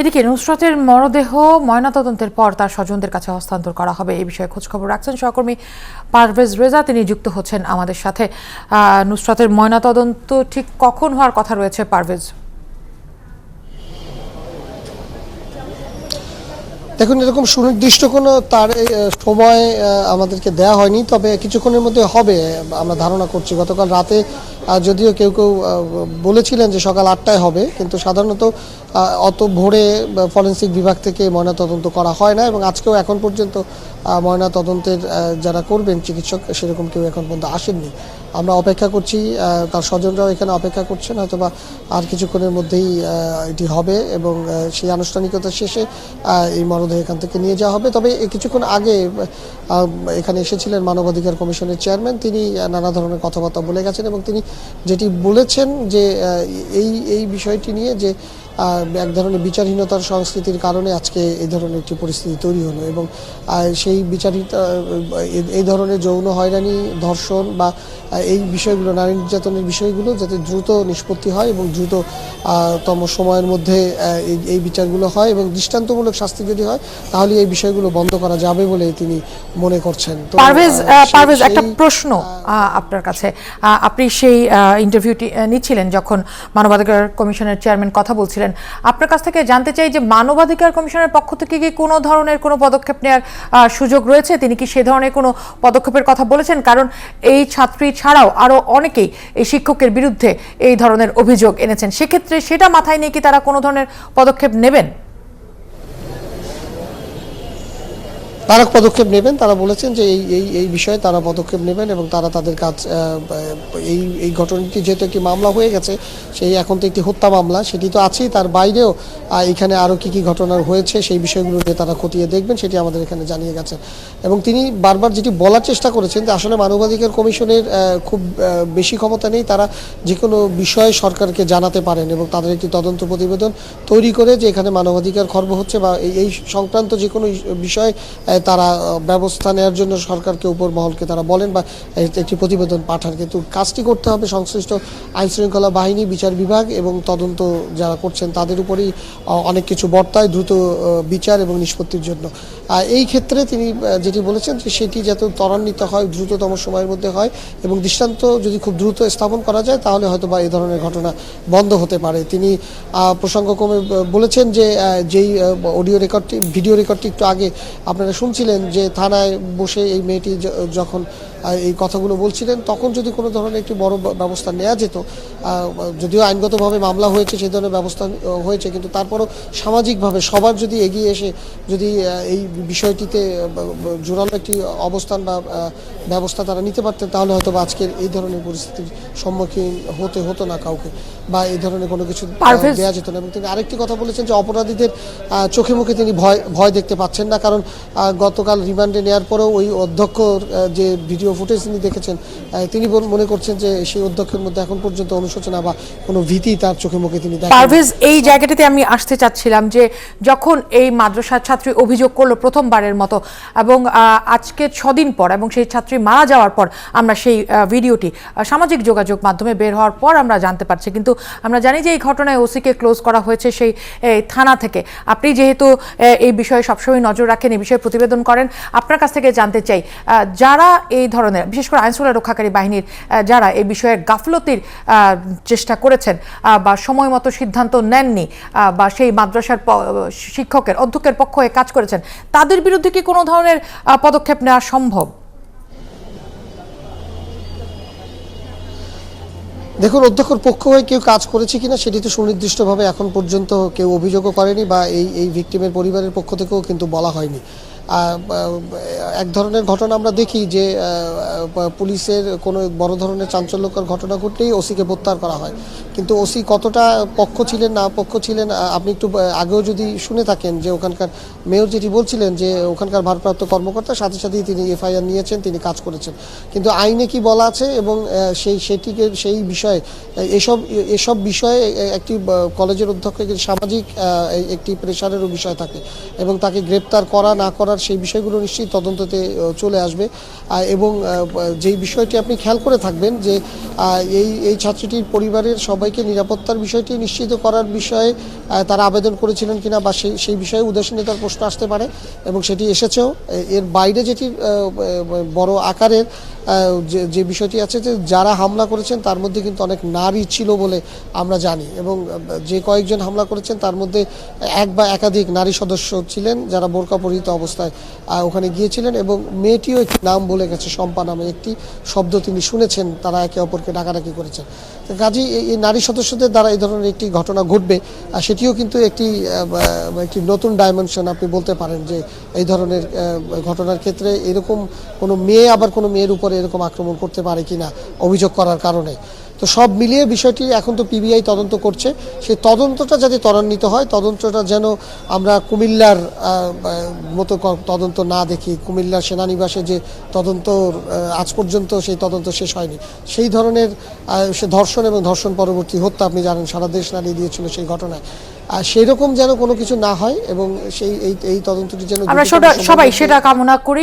এদিকে নুসরতের মরদেহ ময়নাতদন্তের পর তার স্বজনদের কাছে হস্তান্তর করা হবে। এই বিষয়ে খোঁজখবর রাখছেন সহকর্মী পারভেজ রেজা। তিনি যুক্ত হচ্ছেন আমাদের সাথে। নুসরতের ময়নাতদন্ত ঠিক কখন হওয়ার কথা রয়েছে পারভেজ? দেখুন, এরকম সুনির্দিষ্ট কোনো তার সময় আমাদেরকে দেয়া হয়নি, তবে কিছুক্ষণের মধ্যে হবে, আমরা ধারণা করছি। গতকাল রাতে যদিও কেউ কেউ বলেছিলেন যে সকাল আটটায় হবে, কিন্তু সাধারণত অত ভোরে ফরেন্সিক বিভাগ থেকে ময়নাতদন্ত করা হয় না এবং আজকেও এখন পর্যন্ত ময়নাতদন্তের যারা করবেন চিকিৎসক, সেরকম কেউ এখন পর্যন্ত আসেননি। আমরা অপেক্ষা করছি তার স্বজনরাও এখানে অপেক্ষা করছেন, হয়তোবা আর কিছুক্ষণের মধ্যেই এটি হবে এবং সেই আনুষ্ঠানিকতা শেষে এই মরদেহ এখান থেকে নিয়ে যাওয়া হবে। তবে কিছুক্ষণ আগে এখানে এসেছিলেন মানবাধিকার কমিশনের চেয়ারম্যান। তিনি নানা ধরনের কথাবার্তা বলে গেছেন এবং তিনি যেটি বলেছেন যে এই এই বিষয়টি নিয়ে যে এক ধরনের বিচারহীনতার সংস্কৃতির কারণে আজকে এই ধরনের একটি পরিস্থিতি তৈরি হলো এবং সেই বিচারহীনতা এই- ধরনের যৌন হয়রানি ধর্ষণ বা এই বিষয়গুলো নারী নির্যাতনের বিষয়গুলো যাতে দ্রুত নিষ্পত্তি হয় এবং দ্রুত তম সময়ের মধ্যে এই এই বিচারগুলো হয় এবং দৃষ্টান্তমূলক শাস্তি যদি হয় তাহলে এই বিষয়গুলো বন্ধ করা যাবে বলে তিনি মনে করছেন। পারভেজ একটা প্রশ্ন আপনার কাছে। আপনি সেই ইন্টারভিউটি নিচ্ছিলেন যখন মানবাধিকার কমিশনের চেয়ারম্যান কথা বলছিলেন আপনার কাছ থেকে জানতে চাই যে মানবাধিকার কমিশনের পক্ষ থেকে কি কোনো ধরনের কোনো পদক্ষেপ নেওয়ার সুযোগ রয়েছে? তিনি কি সে ধরনের কোনো পদক্ষেপের কথা বলেছেন? কারণ এই ছাত্রী ছাড়াও আরও অনেকেই এই শিক্ষকের বিরুদ্ধে এই ধরনের অভিযোগ এনেছেন। সেক্ষেত্রে সেটা মাথায় নিয়ে কি তারা কোনো ধরনের পদক্ষেপ নেবেন? তারা পদক্ষেপ নেবেন, তারা বলেছেন যে এই এই এই বিষয়ে তারা পদক্ষেপ নেবেন এবং তারা তাদের কাজ এই এই ঘটনাটি যেহেতু একটি মামলা হয়ে গেছে, সেই এখন তো একটি হত্যা মামলা, সেটি তো আছেই, তার বাইরেও এখানে আরও কি কি ঘটনা হয়েছে সেই বিষয়গুলো নিয়ে তারা খতিয়ে দেখবেন, সেটি আমাদের এখানে জানিয়ে গেছেন এবং তিনি বারবার যেটি বলার চেষ্টা করেছেন যে আসলে মানবাধিকার কমিশনের খুব বেশি ক্ষমতা নেই, তারা যে কোনো বিষয়ে সরকারকে জানাতে পারেন এবং তাদের একটি তদন্ত প্রতিবেদন তৈরি করে যে এখানে মানবাধিকার খর্ব হচ্ছে বা এই সংক্রান্ত যে কোনো বিষয়ে তারা ব্যবস্থা নেওয়ার জন্য সরকারকে, উপর মহলকে তারা বলেন বা একটি প্রতিবেদন পাঠান। কিন্তু কাজটি করতে হবে সংশ্লিষ্ট আইন শৃঙ্খলা বাহিনী, বিচার বিভাগ এবং তদন্ত যারা করছেন তাদের উপরেই অনেক কিছু বর্তায় দ্রুত বিচার এবং নিষ্পত্তির জন্য। এই ক্ষেত্রে তিনি যেটি বলেছেন যে সেটি যাতে ত্বরান্বিত হয়, দ্রুততম সময়ের মধ্যে হয় এবং দৃষ্টান্ত যদি খুব দ্রুত স্থাপন করা যায়, তাহলে হয়তো বা এই ধরনের ঘটনা বন্ধ হতে পারে। তিনি প্রসঙ্গক্রমে বলেছেন যে যেই অডিও রেকর্ডটি, ভিডিও রেকর্ডটি একটু আগে আপনারা শুনছিলেন যে থানায় বসে এই মেয়েটি যখন এই কথাগুলো বলছিলেন তখন যদি কোনো ধরনের একটি বড় ব্যবস্থা নেওয়া যেত যদিও আইনগতভাবে মামলা হয়েছে সেই ধরনের ব্যবস্থা হয়েছে কিন্তু তারপরও সামাজিকভাবে সবার যদি এগিয়ে এসে যদি এই বিষয়টিতে জোরালো একটি অবস্থান বা ব্যবস্থা তারা নিতে পারতেন তাহলে হয়তো বা আজকের এই ধরনের পরিস্থিতির সম্মুখীন হতে হতো না কাউকে বা এই ধরনের কোনো কিছু দেওয়া যেত না। এবং তিনি আরেকটি কথা বলেছেন যে অপরাধীদের চোখে মুখে তিনি ভয় ভয় দেখতে পাচ্ছেন না কারণ গতকাল রিমান্ডে নেওয়ার পরেও ওই অধ্যক্ষর যে ভিডিও ফুটেজ তিনি দেখেছেন তিনি মনে করছেন যে সেই অধ্যক্ষের মধ্যে এখন পর্যন্ত অনুশোচনা বা কোনো ভীতি তার চোখে মুখে তিনি পারভেজ, এই জায়গাটাতে আমি আসতে চাচ্ছিলাম যে যখন এই মাদ্রাসার ছাত্রী অভিযোগ করল প্রথমবারের মতো এবং আজকে ছদিন পর এবং সেই ছাত্রী মারা যাওয়ার পর আমরা সেই ভিডিওটি সামাজিক যোগাযোগ মাধ্যমে বের হওয়ার পর আমরা জানতে পারছি। কিন্তু আমরা জানি যে এই ঘটনায় ওসিকে ক্লোজ করা হয়েছে সেই থানা থেকে। আপনি যেহেতু এই বিষয়ে সবসময় নজর রাখেন, এই বিষয়ে প্রতিবেদন করেন। আপনার কাছ থেকে জানতে চাই যারা এই ধরনের, বিশেষ করে আইনশৃঙ্খলা রক্ষাকারী বাহিনীর যারা এই বিষয়ে গাফলতির চেষ্টা করেছেন বা সময় মতো সিদ্ধান্ত নেননি বা সেই মাদ্রাসার শিক্ষকের অধ্যক্ষের পক্ষ হয়ে কাজ করেছেন, তাদের বিরুদ্ধে কি কোনো ধরনের পদক্ষেপ নেওয়া সম্ভব? দেখুন, অধ্যক্ষর পক্ষ হয়ে কেউ কাজ করেছে কিনা সেটি তো সুনির্দিষ্টভাবে এখন পর্যন্ত কেউ অভিযোগও করেনি বা এই এই ভিকটিমের পরিবারের পক্ষ থেকেও কিন্তু বলা হয়নি। এক ধরনের ঘটনা আমরা দেখি যে পুলিশের কোনো বড় ধরনের চাঞ্চল্যকর ঘটনা ঘটলেই ওসিকে প্রত্যাহার করা হয়। কিন্তু ওসি কতটা পক্ষ ছিলেন, না পক্ষ ছিলেন আপনি একটু আগেও যদি শুনে থাকেন যে ওখানকার মেয়র যেটি বলছিলেন যে, ওখানকার ভারপ্রাপ্ত কর্মকর্তা, সাথে সাথেই তিনি এফআইআর নিয়েছেন, তিনি কাজ করেছেন। কিন্তু আইনে কি বলা আছে এবং সেই, সেটিকে, সেই বিষয়ে এসব এসব বিষয়ে একটি কলেজের অধ্যক্ষ একটি সামাজিক একটি প্রেশারেরও বিষয় থাকে এবং তাকে গ্রেপ্তার করা, না করার দরকার সেই বিষয়গুলো নিশ্চয়ই তদন্ততে চলে আসবে। এবং যেই বিষয়টি আপনি খেয়াল করে থাকবেন যে এই এই ছাত্রীটির পরিবারের সবাইকে নিরাপত্তার বিষয়টি নিশ্চিত করার বিষয়ে তারা আবেদন করেছিলেন কিনা বা সেই সেই বিষয়ে উদাসীনতার প্রশ্ন আসতে পারে এবং সেটি এসেছেও। এর বাইরে যেটি বড় আকারের যে বিষয়টি আছে যে, যারা হামলা করেছেন তার মধ্যে কিন্তু অনেক নারী ছিল বলে আমরা জানি এবং যে কয়েকজন হামলা করেছেন তার মধ্যে এক বা একাধিক নারী সদস্য ছিলেন যারা বোরকা পরিহিত অবস্থায় আহ, ওখানে গিয়েছিলেন এবং মেয়েটিও একটি নাম বলে গেছে শম্পা নামে একটি শব্দ তিনি শুনেছেন তারা একে অপরকে ডাকাডাকি করেছেন এই- এই নারী সদস্যদের দ্বারা এই ধরনের একটি ঘটনা ঘটবে আর সেটিও কিন্তু একটি একটি নতুন ডাইমেনশন আপনি বলতে পারেন যে এই ধরনের ঘটনার ক্ষেত্রে এরকম কোনো মেয়ে আবার কোনো মেয়ের উপরে এরকম আক্রমণ করতে পারে কিনা অভিযোগ করার কারণে। তো সব মিলিয়ে বিষয়টি এখন তো পিবিআই তদন্ত করছে। সেই তদন্তটা যাতে ত্বরান্বিত হয় তদন্তটা যেন আমরা কুমিল্লার মতো তদন্ত না দেখি কুমিল্লার সেনানিবাসে যে তদন্ত আজ পর্যন্ত সেই তদন্ত শেষ হয়নি। সেই ধরনের সে ধর্ষণ এবং ধর্ষণ পরবর্তী হত্যা আপনি জানেন সারা দেশ নাড়িয়ে দিয়েছিল সেই ঘটনায়। আর সেই রকম যেন কোনো কিছু না হয় এবং সেই এই তদন্তটি যেন আমরা সবাই সেটা কামনা করি।